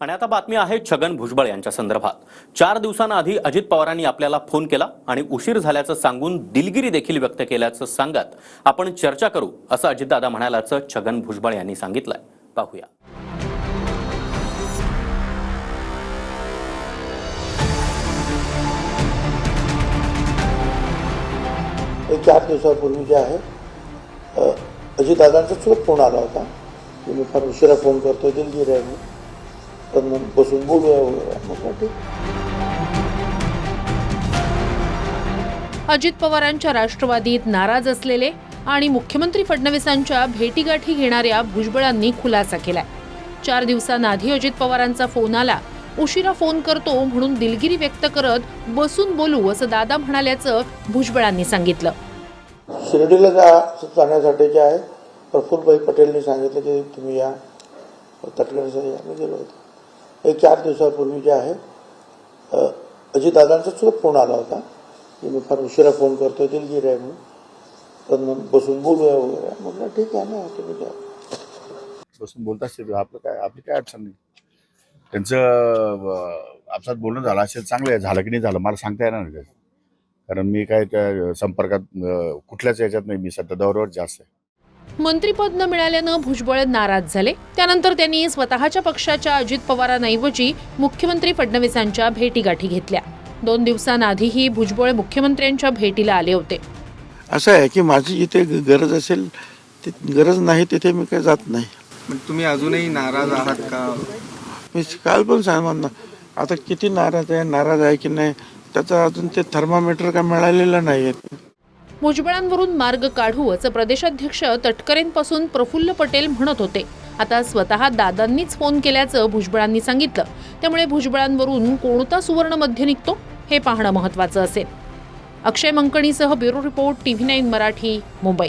आणि आता बातमी आहे छगन भुजबळ यांच्या संदर्भात. चार दिवसांआधी अजित पवारांनी आपल्याला फोन केला आणि उशीर झाल्याचं सांगून दिलगिरी देखील व्यक्त केल्याचं सांगत आपण चर्चा करू असं अजितदादा म्हणाल्याचं छगन भुजबळ यांनी सांगितलंय. पाहूया. एक चार दिवसापूर्वी जे आहे अजितदादांचा सुद्धा फोन आला होता. की मी फार उशिरा फोन करतोय दिलगिरी आहे तर मग बसून बोलूया वगैरे म्हटलं ठीक अजित पवारांच्या राष्ट्रवादीत नाराज असलेले आणि मुख्यमंत्री फडणवीसांच्या भेटीगाठी घेणाऱ्या भुजबळांनी खुलासा केलाय. चार दिवसांआधी अजित पवारांचा फोन आला. उशिरा फोन करतो म्हणून दिलगिरी व्यक्त करत बसून बोलू असं दादा म्हणाल्याचं भुजबळांनी सांगितलं. शिर्डीला जा जाण्यासाठी जे आहे प्रफुल्लभाई पटेलने सांगितलं की तुम्ही या. तटकरे गेलो होतो. एक चार दिवसापूर्वी जे आहे अ, अजितदादांचा सुद्धा फोन आला होता की मी फार उशिरा फोन करतो दिलगीर आहे म्हणून. तर मग बसून बोलूया वगैरे. म्हटलं ठीक आहे ना तुम्ही द्या बसून बोलत आपलं काय आपली काय अडचण नाही. त्यांचं आपसात बोलणं झालं असेल चांगलं आहे. झालं की नाही झालं मला सांगता येणार नाही. कारण मी काय त्या संपर्कात कुठल्याच याच्यात नाही. मी सध्या दौऱ्यावर जास्त आहे. मंत्रीपद न मिळाल्यानं भुजबळ नाराज झाले. त्यानंतर त्यांनी स्वतःच्या पक्षाच्या अजित पवारांऐवजी मुख्यमंत्री फडणवीसांच्या भेटीगाठी घेतल्या. दोन दिवसांआधीही भुजबळ मुख्यमंत्र्यांच्या भेटीला आले होते. असं आहे की माझी जिथे ग- गरज असेल ती गरज नाही तिथे मी काही जात नाही. तुम्ही अजूनही नाराज आहात का? मी काल पण सांग आता किती नाराज आहे नाराज आहे की नाही त्याचं अजून ते थर्मामीटर काय मिळालेलं नाही आहे भुजबळांवरून मार्ग काढू असं प्रदेशाध्यक्ष तटकरेंपासून प्रफुल्ल पटेल म्हणत होते. आता स्वतः दादांनीच फोन केल्याचं भुजबळांनी सांगितलं. त्यामुळे भुजबळांवरून कोणता सुवर्ण मध्य निघतो हे पाहणं महत्वाचं असेल. Akshay मंकणीसह bureau report TV nine Marathi Mumbai.